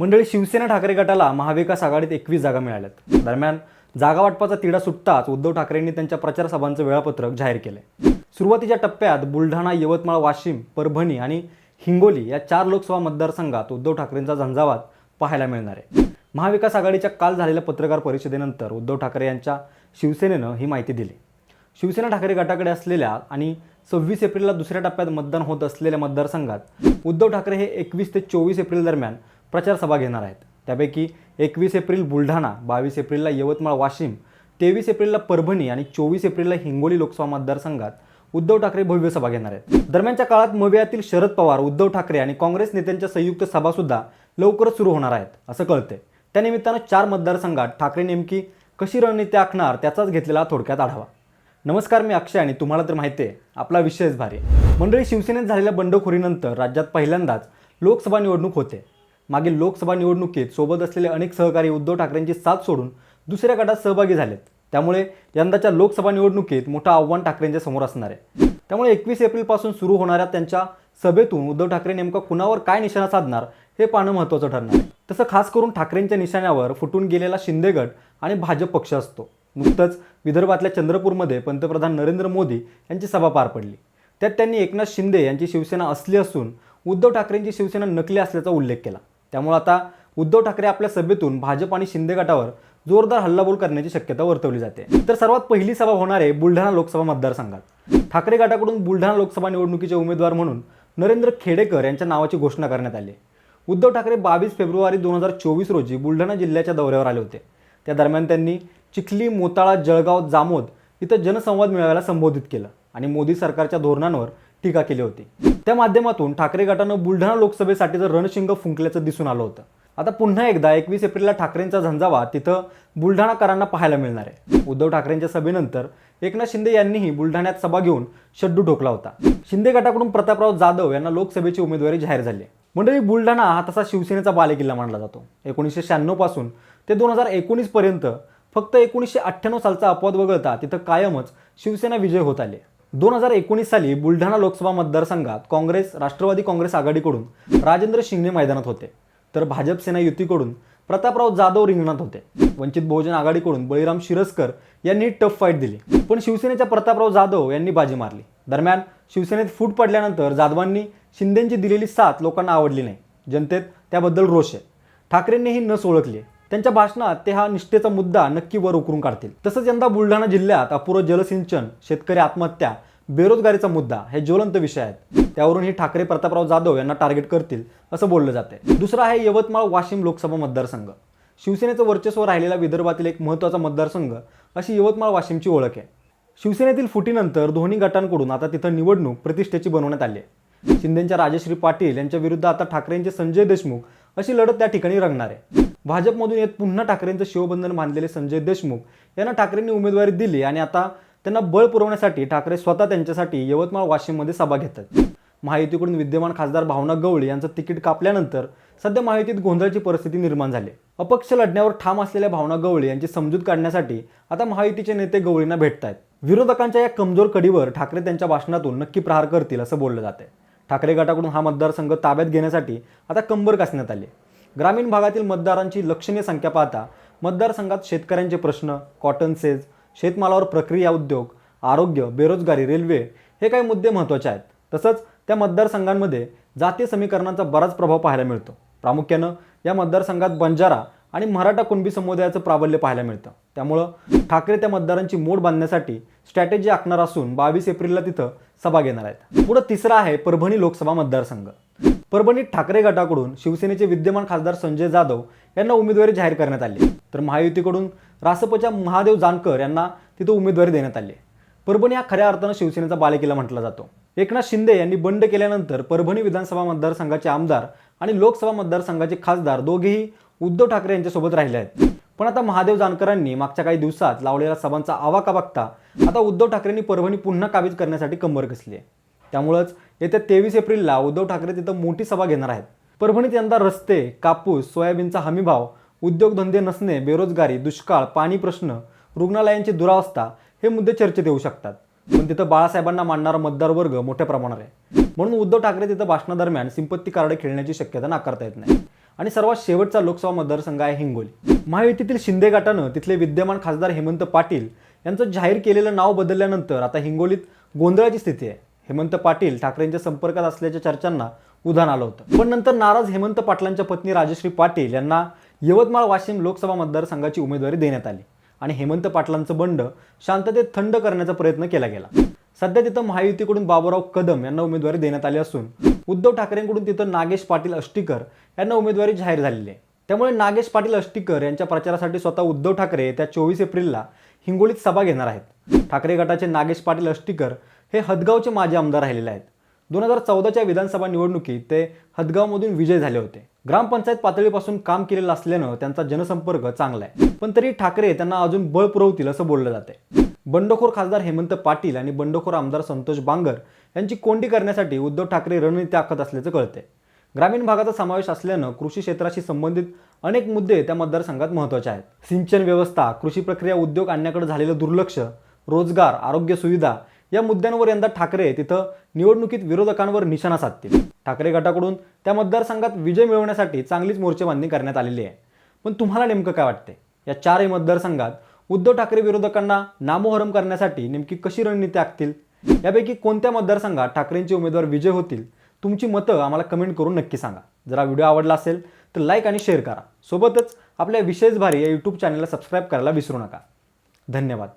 मंडळी शिवसेना ठाकरे गटाला महाविकास आघाडीत एकवीस जागा मिळाल्यात. दरम्यान जागा वाटपाचा तिढा सुटताच उद्धव ठाकरेंनी त्यांच्या प्रचार सभांचं वेळापत्रक जाहीर केलंय. सुरुवातीच्या टप्प्यात बुलढाणा यवतमाळ वाशिम परभणी आणि हिंगोली या चार लोकसभा मतदारसंघात उद्धव ठाकरेंचा झंझावात पाहायला मिळणार आहे. महाविकास आघाडीच्या काल झालेल्या पत्रकार परिषदेनंतर उद्धव ठाकरे यांच्या शिवसेनेनं ही माहिती दिली. शिवसेना ठाकरे गटाकडे असलेल्या आणि सव्वीस एप्रिलला दुसऱ्या टप्प्यात मतदान होत असलेल्या मतदारसंघात उद्धव ठाकरे हे एकवीस ते चोवीस एप्रिल दरम्यान प्रचार सभा घेणार आहेत. त्यापैकी एकवीस एप्रिल बुलढाणा बावीस एप्रिलला यवतमाळ वाशिम तेवीस एप्रिलला परभणी आणि चोवीस एप्रिलला हिंगोली लोकसभा मतदारसंघात उद्धव ठाकरे भव्य सभा घेणार आहेत. दरम्यानच्या काळात मवियातील शरद पवार उद्धव ठाकरे आणि काँग्रेस नेत्यांच्या संयुक्त सभासुद्धा लवकरच सुरू होणार आहेत असं कळतंय. त्यानिमित्तानं चार मतदारसंघात ठाकरे नेमकी कशी रणनीती आखणार त्याचाच घेतलेला थोडक्यात आढावा. नमस्कार मी अक्षय आणि तुम्हाला तर माहिती आहे आपला विषयच भारी मंडळी शिवसेनेत झालेल्या बंडखोरीनंतर राज्यात पहिल्यांदाच लोकसभा निवडणूक होते. मागील लोकसभा निवडणुकीत सोबत असलेले अनेक सहकारी उद्धव ठाकरेंची साथ सोडून दुसऱ्या गटात सहभागी झालेत. त्यामुळे यंदाच्या लोकसभा निवडणुकीत मोठं आव्हान ठाकरेंच्या समोर असणार आहे. त्यामुळे एकवीस एप्रिलपासून सुरू होणाऱ्या त्यांच्या सभेतून उद्धव ठाकरे नेमका कुणावर काय निशाणा साधणार हे पाहणं महत्त्वाचं ठरणार आहे. तसं खास करून ठाकरेंच्या निशाण्यावर फुटून गेलेला शिंदे गट आणि भाजप पक्ष असतो. नुकतंच विदर्भातल्या चंद्रपूरमध्ये पंतप्रधान नरेंद्र मोदी यांची सभा पार पडली. त्यात त्यांनी एकनाथ शिंदे यांची शिवसेना असली असून उद्धव ठाकरेंची शिवसेना नकली असल्याचा उल्लेख केला. त्यामुळे आता उद्धव ठाकरे आपल्या सभेतून भाजप आणि शिंदे गटावर जोरदार हल्लाबोल करण्याची शक्यता वर्तवली जाते. तर सर्वात पहिली सभा होणार आहे बुलढाणा लोकसभा मतदारसंघात. ठाकरे गटाकडून बुलढाणा लोकसभा निवडणुकीचे उमेदवार म्हणून नरेंद्र खेडेकर यांच्या नावाची घोषणा करण्यात आली. उद्धव ठाकरे बावीस फेब्रुवारी दोन हजार चोवीस रोजी बुलढाणा जिल्ह्याच्या दौऱ्यावर आले होते. त्या दरम्यान त्यांनी चिखली मोताळा जळगाव जामोद इथं जनसंवाद मेळाव्याला संबोधित केलं आणि मोदी सरकारच्या धोरणांवर टीका केली होती. त्या माध्यमातून ठाकरे गटानं बुलढाणा लोकसभेसाठीचं रणशिंग फुंकल्याचं दिसून आलं होतं. आता पुन्हा एकदा एकवीस एप्रिलला ठाकरेंचा झंझावा तिथं बुलढाणाकरांना पाहायला मिळणार आहे. उद्धव ठाकरेंच्या सभेनंतर एकनाथ शिंदे यांनीही बुलढाण्यात सभा घेऊन शड्डू ठोकला होता. शिंदे गटाकडून प्रतापराव जाधव यांना लोकसभेची उमेदवारी जाहीर झाली आहे. मंडळी बुलढाणा हा तसा शिवसेनेचा बालेकिल्ला मानला जातो. एकोणीसशे शहाण्णवपासून ते दोन हजार एकोणीस पर्यंत फक्त एकोणीसशे अठ्ठ्याण्णव सालचा अपवाद वगळता तिथं कायमच शिवसेना विजय होत आले दोन हजार एकोणीस साली बुलढाणा लोकसभा मतदारसंघात काँग्रेस राष्ट्रवादी काँग्रेस आघाडीकडून राजेंद्र शिंगणे मैदानात होते. तर भाजप सेना युतीकडून प्रतापराव जाधव रिंगणात होते. वंचित बहुजन आघाडीकडून बळीराम शिरस्कर यांनी टफ फाईट दिली. पण शिवसेनेच्या प्रतापराव जाधव यांनी बाजी मारली. दरम्यान शिवसेनेत फूट पडल्यानंतर जाधवांनी शिंदेंची दिलेली साथ लोकांना आवडली नाही. जनतेत त्याबद्दल रोष आहे. ठाकरेंनी ही नस ओळखली त्यांच्या भाषणात ते हा निष्ठेचा मुद्दा नक्की वर उकरून काढतील. तसंच यंदा बुलढाणा जिल्ह्यात अपुरं जलसिंचन शेतकरी आत्महत्या बेरोजगारीचा मुद्दा हे ज्वलंत विषय आहेत. त्यावरून हे ठाकरे प्रतापराव जाधव यांना टार्गेट करतील असं बोललं जाते दुसरा आहे यवतमाळ वाशिम लोकसभा मतदारसंघ. शिवसेनेचं वर्चस्व राहिलेला विदर्भातील एक महत्त्वाचा मतदारसंघ अशी यवतमाळ वाशिमची ओळख आहे. शिवसेनेतील फुटीनंतर दोन्ही गटांकडून आता तिथं निवडणूक प्रतिष्ठेची बनवण्यात आली आहे. शिंदेच्या राजश्री पाटील यांच्या विरुद्ध आता ठाकरेंचे संजय देशमुख अशी लढत त्या ठिकाणी रंगणार आहे. भाजपमधून येत पुन्हा ठाकरेंचं शिवबंधन बांधलेले संजय देशमुख यांना ठाकरेंनी उमेदवारी दिली आणि आता त्यांना बळ पुरवण्यासाठी ठाकरे स्वतः त्यांच्यासाठी यवतमाळ वाशिममध्ये सभा घेतात. महायुतीकडून विद्यमान खासदार भावना गवळी यांचं तिकीट कापल्यानंतर सध्या महायुतीत गोंधळाची परिस्थिती निर्माण झाली. अपक्ष लढण्यावर ठाम असलेल्या भावना गवळी यांची समजूत काढण्यासाठी आता महायुतीचे नेते गवळींना भेटत आहेत विरोधकांच्या या कमजोर कडीवर ठाकरे त्यांच्या भाषणातून नक्की प्रहार करतील असं बोललं जाते ठाकरे गटाकडून हा मतदारसंघ ताब्यात घेण्यासाठी आता कंबर कसण्यात आली ग्रामीण भागातील मतदारांची लक्षणीय संख्या पाहता मतदारसंघात शेतकऱ्यांचे प्रश्न कॉटन सेज शेतमालावर प्रक्रिया उद्योग आरोग्य बेरोजगारी रेल्वे हे काही मुद्दे महत्त्वाचे आहेत. तसंच त्या मतदारसंघांमध्ये जातीय समीकरणांचा बराच प्रभाव पाहायला मिळतो. प्रामुख्यानं या मतदारसंघात बंजारा आणि मराठा कुणबी समुदायाचं प्राबल्य पाहायला मिळतं. त्यामुळं ठाकरे त्या मतदारांची मोड बांधण्यासाठी स्ट्रॅटेजी आखणार असून बावीस एप्रिलला तिथं सभा घेणार आहेत. पुढं तिसरा आहे परभणी लोकसभा मतदारसंघ. परभणीत ठाकरे गटाकडून शिवसेनेचे विद्यमान खासदार संजय जाधव यांना उमेदवारी जाहीर करण्यात आली. तर महायुतीकडून रासपच्या महादेव जानकर यांना तिथं उमेदवारी देण्यात आली. परभणी हा खऱ्या अर्थानं शिवसेनेचा बालेकिल्ला म्हटला जातो. एकनाथ शिंदे यांनी बंड केल्यानंतर परभणी विधानसभा मतदारसंघाचे आमदार आणि लोकसभा मतदारसंघाचे खासदार दोघेही उद्धव ठाकरे यांच्यासोबत राहिले आहेत. पण आता महादेव जानकरांनी मागच्या काही दिवसात लावलेल्या सभांचा आवाका बघता आता उद्धव ठाकरेंनी परभणी पुन्हा काबीज करण्यासाठी कंबर कसली आहे. त्यामुळंच येत्या तेवीस एप्रिलला उद्धव ठाकरे तिथं मोठी सभा घेणार आहेत. परभणीत यंदा रस्ते कापूस सोयाबीनचा हमीभाव उद्योगधंदे नसणे बेरोजगारी दुष्काळ पाणी प्रश्न रुग्णालयांची दुरावस्था हे मुद्दे चर्चेत येऊ शकतात. पण तिथं बाळासाहेबांना मानणारा मतदार वर्ग मोठ्या प्रमाणावर आहे. म्हणून उद्धव ठाकरे तिथं भाषणादरम्यान सिंपत्ती कार्ड खेळण्याची शक्यता नाकारता येत नाही. आणि सर्वात शेवटचा लोकसभा मतदारसंघ आहे हिंगोली. महायुतीतील शिंदे गटानं तिथले विद्यमान खासदार हेमंत पाटील यांचं जाहीर केलेलं नाव बदलल्यानंतर आता हिंगोलीत गोंधळाची स्थिती आहे. हेमंत पाटील ठाकरेंच्या संपर्कात असल्याच्या चर्चांना उधाण आलं होतं. पण नंतर नाराज हेमंत पाटलांच्या पत्नी राजश्री पाटील यांना यवतमाळ वाशिम लोकसभा मतदारसंघाची उमेदवारी देण्यात आली आणि हेमंत पाटलांचं बंड शांततेत थंड करण्याचा प्रयत्न केला गेला. सध्या तिथं महायुतीकडून बाबूराव कदम यांना उमेदवारी देण्यात आली असून उद्धव ठाकरेंकडून तिथं नागेश पाटील अष्टीकर यांना उमेदवारी जाहीर झालेली आहे. त्यामुळे नागेश पाटील अष्टीकर यांच्या प्रचारासाठी स्वतः उद्धव ठाकरे त्या चोवीस एप्रिलला हिंगोलीत सभा घेणार आहेत. ठाकरे गटाचे नागेश पाटील अष्टीकर हे हदगावचे माजी आमदार राहिलेले आहेत. दोन हजार चौदाच्या विधानसभा निवडणुकीत ते हदगावमधून विजय झाले होते. ग्रामपंचायत पातळीपासून काम केलेलं असल्यानं त्यांचा जनसंपर्क चांगला आहे. पण तरी ठाकरे त्यांना अजून बळ पुरवतील असं बोललं जाते बंडखोर खासदार हेमंत पाटील आणि बंडखोर आमदार संतोष बांगर यांची कोंडी करण्यासाठी उद्धव ठाकरे रणनीती आखत असल्याचं कळते ग्रामीण भागाचा समावेश असल्यानं कृषी क्षेत्राशी संबंधित अनेक मुद्दे त्या मतदारसंघात महत्त्वाचे आहेत. सिंचन व्यवस्था कृषी प्रक्रिया उद्योग आणण्याकडे झालेलं दुर्लक्ष रोजगार आरोग्य सुविधा या मुद्द्यांवर यंदा ठाकरे तिथं निवडणुकीत विरोधकांवर निशाणा साधतील. ठाकरे गटाकडून त्या मतदारसंघात विजय मिळवण्यासाठी चांगलीच मोर्चेबांधणी करण्यात आलेली आहे. पण तुम्हाला नेमकं काय वाटते या चारही मतदारसंघात उद्धव ठाकरे विरोधकांना नामोहरम करण्यासाठी नेमकी कशी रणनीती आखतील? यापैकी कोणत्या मतदारसंघात ठाकरेंचे उमेदवार विजय होतील? तुमची मतं आम्हाला कमेंट करून नक्की सांगा. जर हा व्हिडिओ आवडला असेल तर लाईक आणि शेअर करा. सोबतच आपल्या विशेष भारी या यूट्यूब चॅनलला सबस्क्राईब करायला विसरू नका. धन्यवाद.